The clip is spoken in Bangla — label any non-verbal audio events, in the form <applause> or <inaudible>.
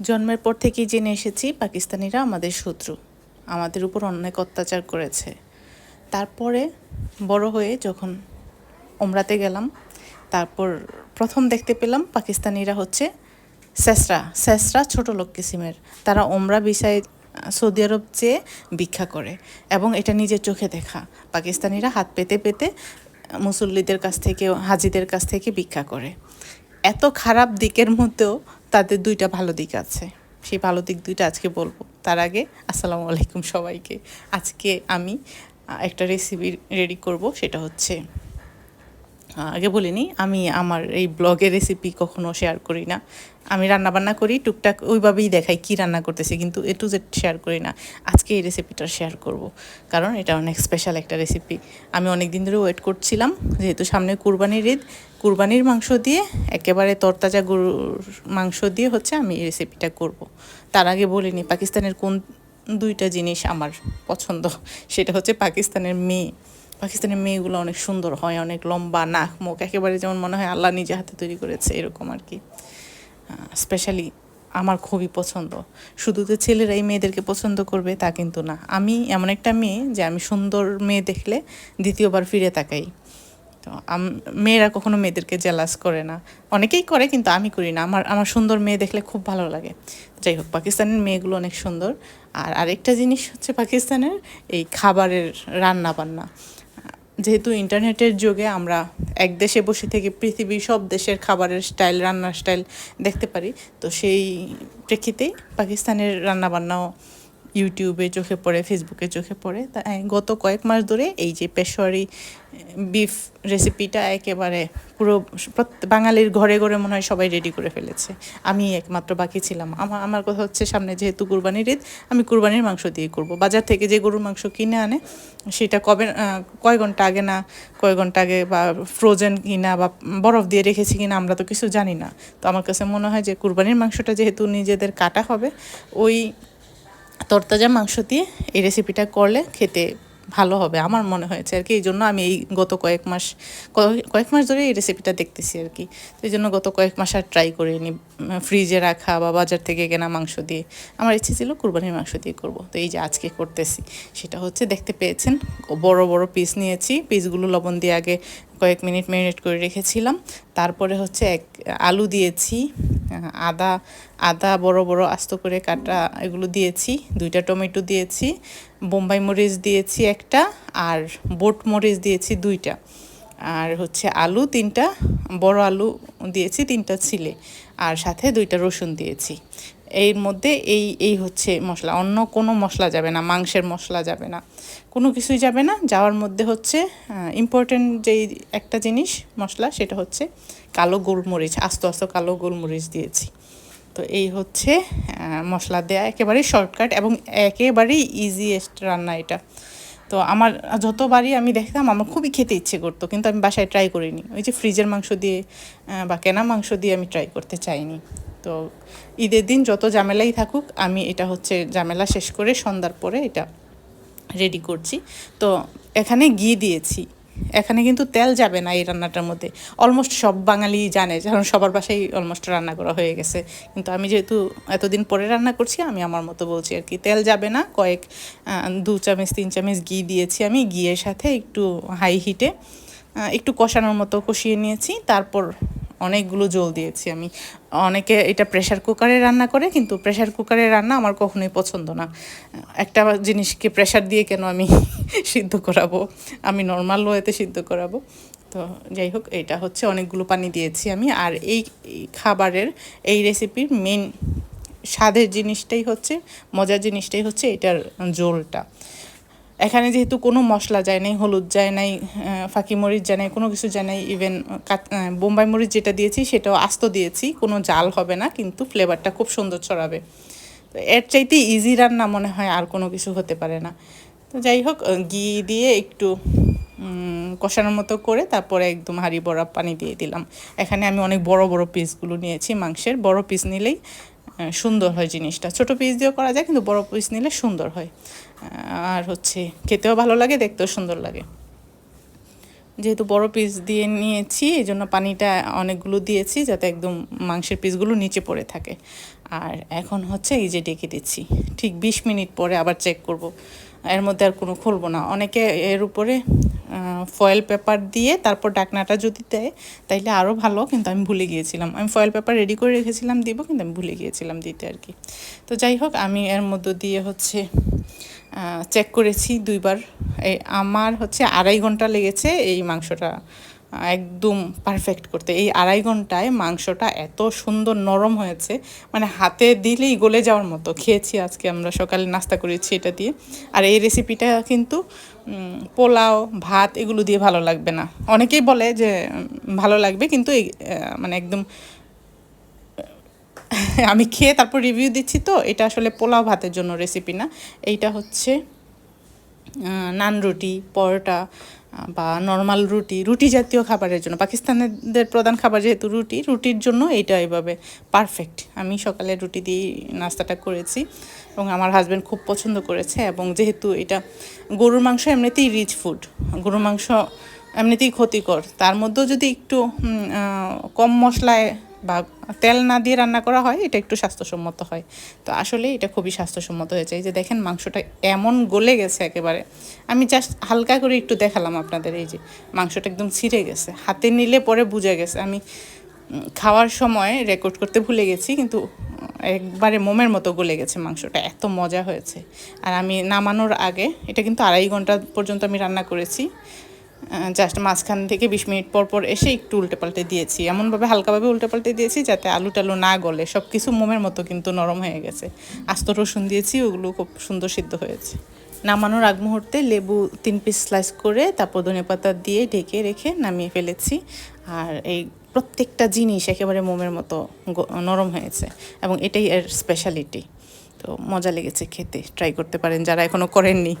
জন্মের পর থেকেই জেনে এসেছি পাকিস্তানিরা আমাদের শত্রু, আমাদের উপর অনেক অত্যাচার করেছে। তারপরে বড় হয়ে যখন ওমরাতে গেলাম, তারপর প্রথম দেখতে পেলাম পাকিস্তানিরা হচ্ছে স্যাসরা স্যাসরা ছোট লোক কিসিমের। তারা ওমরা বিষয়ে সৌদি আরব চেয়ে ভিক্ষা করে এবং এটা নিজের চোখে দেখা। পাকিস্তানিরা হাত পেতে পেতে মুসল্লিদের কাছ থেকে, হাজিদের কাছ থেকে ভিক্ষা করে। এত খারাপ দিকের মধ্যেও তাদের দুইটা ভালো দিক আছে। সেই ভালো দিক দুইটা আজকে বলব। তার আগে আসসালামু আলাইকুম সবাইকে। আজকে আমি একটা রেসিপি রেডি করব। সেটা হচ্ছে আগে বলিনি আমি আমার এই ব্লগের রেসিপি কখনো শেয়ার করি না। আমি রান্না বান্না করি, টুকটাক ওইভাবেই দেখাই কি রান্না করতেছি, কিন্তু এ টু জেড শেয়ার করি না। আজকে এই রেসিপিটা শেয়ার করব। কারণ এটা অনেক স্পেশাল একটা রেসিপি আমি অনেক দিন ধরে ওয়েট করছিলাম, যেহেতু সামনে কুরবানির ঈদ কুরবানির মাংস দিয়ে, একেবারে তরতাজা গরুর মাংস দিয়ে হচ্ছে আমি এই রেসিপিটা করব। তার আগে বলিনি পাকিস্তানের কোন দুইটা জিনিস আমার পছন্দ? সেটা হচ্ছে পাকিস্তানের মেয়ে। পাকিস্তানের মেয়েগুলো অনেক সুন্দর হয়, অনেক লম্বা, নাক, মুখ, একেবারে যেমন মনে হয় আল্লাহ নিজে হাতে তৈরি করেছে, এরকম আর কি। স্পেশালি আমার খুবই পছন্দ। শুধু যে ছেলেরাই মেয়েদেরকে পছন্দ করবে তা কিন্তু না। আমি এমন একটা মেয়ে যে আমি সুন্দর মেয়ে দেখলে দ্বিতীয়বার ফিরে তাকাই। তো মেয়েরা কখনো মেয়েদেরকে জেলাস করে না। অনেকেই করে, কিন্তু আমি করি না। আমার আমার সুন্দর মেয়ে দেখলে খুব ভালো লাগে। যাই হোক, পাকিস্তানের মেয়েগুলো অনেক সুন্দর। আর আরেকটা জিনিস হচ্ছে পাকিস্তানের এই খাবারের রান্না বান্না যেহেতু ইন্টারনেটের যুগে আমরা এক দেশে বসে থেকে পৃথিবীর সব দেশের খাবারের স্টাইল, রান্নার স্টাইল দেখতে পারি, তো সেই প্রেক্ষিতেই পাকিস্তানের রান্নাবান্নাও ইউটিউবে চোখে পড়ে ফেসবুকে চোখে পড়ে, তাই গত কয়েক মাস ধরে এই যে পেশোয়ারি বিফ রেসিপিটা একেবারে পুরো বাঙালির ঘরে ঘরে মনে হয় সবাই রেডি করে ফেলেছে। আমি একমাত্র বাকি ছিলাম। আমার আমার কথা হচ্ছে সামনে যেহেতু কুরবানির ঈদ, আমি কুরবানির মাংস দিয়ে করব। বাজার থেকে যে গরুর মাংস কিনে আনে, সেটা কবে কয় ঘণ্টা আগে না, কয় ঘণ্টা আগে বা ফ্রোজেন কিনা বা বরফ দিয়ে রেখেছি কিনা আমরা তো কিছু জানি না। তো আমার কাছে মনে হয় যে কুরবানির মাংসটা যেহেতু নিজেদের কাটা হবে, ওই তরতাজা মাংস দিয়ে এই রেসিপিটা করলে খেতে ভালো হবে, আমার মনে হয়েছে আর কি। এই জন্য আমি এই গত কয়েক মাস কয়েক- মাস ধরে এই রেসিপিটা দেখতেছি আর কি। তো এই জন্য গত কয়েক মাস আর ট্রাই করিনি। ফ্রিজে রাখা বা বাজার থেকে কেনা মাংস দিয়ে। আমার ইচ্ছে ছিল কুরবানির মাংস দিয়ে করব। তো এই যে আজকে করতেছি, সেটা হচ্ছে দেখতে পেয়েছেন, বড় বড় পিস নিয়েছি। পিসগুলো লবণ দিয়ে আগে কয়েক মিনিট ম্যারিনেট করে রেখেছিলাম। তারপরে হচ্ছে এক আলু দিয়েছি আদা আদা বড় বড় আস্ত করে কাটা এগুলো দিয়েছি, দুইটা টমেটো দিয়েছি, বোম্বাই মরিচ দিয়েছি একটা আর বোট মরিচ দিয়েছি দুইটা। আর হচ্ছে আলু তিনটা, বড় আলু দিয়েছি তিনটা ছিলে, আর সাথে দুইটা রসুন দিয়েছি। এর মধ্যে এই এই হচ্ছে মশলা। অন্য কোনো মশলা যাবে না, মাংসের মশলা যাবে না। কোনো কিছুই যাবে না। যাওয়ার মধ্যে হচ্ছে ইম্পর্টেন্ট যেই একটা জিনিস, মশলা, সেটা হচ্ছে কালো গোলমরিচ, আস্ত আস্ত কালো গোলমরিচ দিয়েছি। তো এই হচ্ছে মশলা দেয়া একেবারেই শর্টকাট এবং একেবারেই ইজিয়েস্ট রান্না এটা। তো আমার, যতবারই আমি দেখতাম আমার খুবই খেতে ইচ্ছে করতো, কিন্তু আমি বাসায় ট্রাই করিনি। ওই যে ফ্রিজের মাংস দিয়ে বা কেনা মাংস দিয়ে আমি ট্রাই করতে চাইনি। তো ঈদের দিন যত ঝামেলাই থাকুক, আমি এটা হচ্ছে ঝামেলা শেষ করে সন্ধ্যার পরে এটা রেডি করছি। তো এখানে ঘি দিয়েছি। এখানে কিন্তু তেল যাবে না এই রান্নাটার মধ্যে। অলমোস্ট সব বাঙালি জানে, কারণ সবার বাসায় অলমোস্ট রান্না করা হয়ে গেছে। কিন্তু আমি যেহেতু এতদিন পরে রান্না করছি, আমি আমার মতো বলছি আর কি, তেল যাবে না। কয়েক দু চামচ, তিন চামচ ঘি দিয়েছি আমি। ঘিয়ের সাথে একটু হাই হিটে একটু কষানোর মতো কষিয়ে নিয়েছি। তারপর অনেকগুলো জল দিয়েছি আমি। অনেকে এটা প্রেশার কুকারে রান্না করে, কিন্তু প্রেশার কুকারে রান্না আমার কখনোই পছন্দ না। একটা জিনিসকে প্রেশার দিয়ে কেন আমি <laughs> সিদ্ধ করাবো? আমি নর্মাল ওয়েতে সিদ্ধ করাবো। তো যাই হোক, এটা হচ্ছে অনেকগুলো পানি দিয়েছি আমি। আর এই খাবারের, এই রেসিপির মেন স্বাদের জিনিসটাই হচ্ছে, মজার জিনিসটাই হচ্ছে এটার জোলটা। এখানে যেহেতু কোনো মশলা যায় নাই, হলুদ যায় নাই ফাঁকি মরিচ যায় নাই, কোনো কিছু যায় নাই ইভেন বোম্বাই মরিচ যেটা দিয়েছি সেটাও আস্ত দিয়েছি, কোনো জাল হবে না, কিন্তু ফ্লেভারটা খুব সুন্দর ছড়াবে। তো এর চাইতে ইজি রান্না মনে হয় আর কোনো কিছু হতে পারে না। তো যাই হোক ঘি দিয়ে একটু কষানোর মতো করে তারপরে একদম হাঁড়ি বড়া পানি দিয়ে দিলাম। এখানে আমি অনেক বড় বড় পিসগুলো নিয়েছি মাংসের, বড় পিস নিলেই সুন্দর হয় জিনিসটা। ছোট পিস দিয়েও করা যায়, কিন্তু বড় পিস নিলে সুন্দর হয়। আর হচ্ছে খেতেও ভালো লাগে, দেখতেও সুন্দর লাগে। যেহেতু বড় পিস দিয়ে নিয়েছি, এই জন্য পানিটা অনেকগুলো দিয়েছি যাতে একদম মাংসের পিসগুলো নিচে পড়ে থাকে। আর এখন হচ্ছে এই যে ডেকে দিচ্ছি, ঠিক বিশ মিনিট পরে আবার চেক করব। এর মধ্যে আর কোনো খুলবো না। অনেকে এর উপরে ফয়েল পেপার দিয়ে তারপর ডাকনাটা যদি দেয়, তাইলে আরও ভালো, কিন্তু আমি ভুলে গিয়েছিলাম। আমি ফয়েল পেপার রেডি করে রেখেছিলাম দিব, কিন্তু আমি ভুলে গিয়েছিলাম দিতে আর কি। তো যাই হোক, আমি এর মধ্য দিয়ে হচ্ছে চেক করেছি দুইবার। এই আমার হচ্ছে আড়াই ঘণ্টা লেগেছে এই মাংসটা একদম পারফেক্ট করতে। এই আড়াই ঘন্টায় মাংসটা এত সুন্দর নরম হয়েছে মানে হাতে দিলেই গলে যাওয়ার মতো। খেয়েছি আজকে আমরা, সকালে নাস্তা করেছি এটা দিয়ে। আর এই রেসিপিটা কিন্তু পোলাও, ভাত এগুলো দিয়ে ভালো লাগবে না। অনেকেই বলে যে ভালো লাগবে, কিন্তু মানে একদম <laughs> আমি খেয়ে তারপর রিভিউ দিচ্ছি তো, এটা আসলে পোলাও ভাতের জন্য রেসিপি না। এইটা হচ্ছে নান রুটি, পরোটা বা নর্মাল রুটি রুটি জাতীয় খাবারের জন্য। পাকিস্তানিদের প্রধান খাবার যেহেতু রুটি, রুটির জন্য এইটা এইভাবে পারফেক্ট আমি সকালে রুটি দিয়ে নাস্তাটা করেছি এবং আমার হাজব্যান্ড খুব পছন্দ করেছে এবং যেহেতু এটা গরুর মাংস এমনিতেই রিচ ফুড গরুর মাংস এমনিতেই ক্ষতিকর, তার মধ্যেও যদি একটু কম মশলায় বা তেল না দিয়ে রান্না করা হয়, এটা একটু স্বাস্থ্যসম্মত হয়। তো আসলে এটা খুবই স্বাস্থ্যসম্মত হয়েছে। এই যে দেখেন মাংসটা এমন গলে গেছে একেবারে। আমি জাস্ট হালকা করে একটু দেখালাম আপনাদের এই যে মাংসটা একদম ছিঁড়ে গেছে। হাতে নিলে পরে বুঝে গেছে। আমি খাওয়ার সময় রেকর্ড করতে ভুলে গেছি, কিন্তু একবারে মোমের মতো গলে গেছে মাংসটা। এত মজা হয়েছে। আর আমি নামানোর আগে, এটা কিন্তু আড়াই ঘণ্টা পর্যন্ত আমি রান্না করেছি। জাস্ট মাঝখান থেকে বিশ মিনিট পর পর এসে একটু উল্টে পাল্টে দিয়েছি। এমনভাবে হালকাভাবে উল্টে পাল্টে দিয়েছি যাতে আলু টালু না গলে। সব কিছু মোমের মতো কিন্তু নরম হয়ে গেছে। আস্ত রসুন দিয়েছি, ওগুলো খুব সুন্দর সিদ্ধ হয়েছে। নামানোর আগ মুহূর্তে লেবু তিন পিস স্লাইস করে তারপর ধনেপাতা দিয়ে ঢেকে রেখে নামিয়ে ফেলেছি। আর এই প্রত্যেকটা জিনিস একেবারে মোমের মতো নরম হয়েছে এবং এটাই এর স্পেশালিটি তো মজা লেগেছে খেতে। ট্রাই করতে পারেন যারা এখনও করেননি।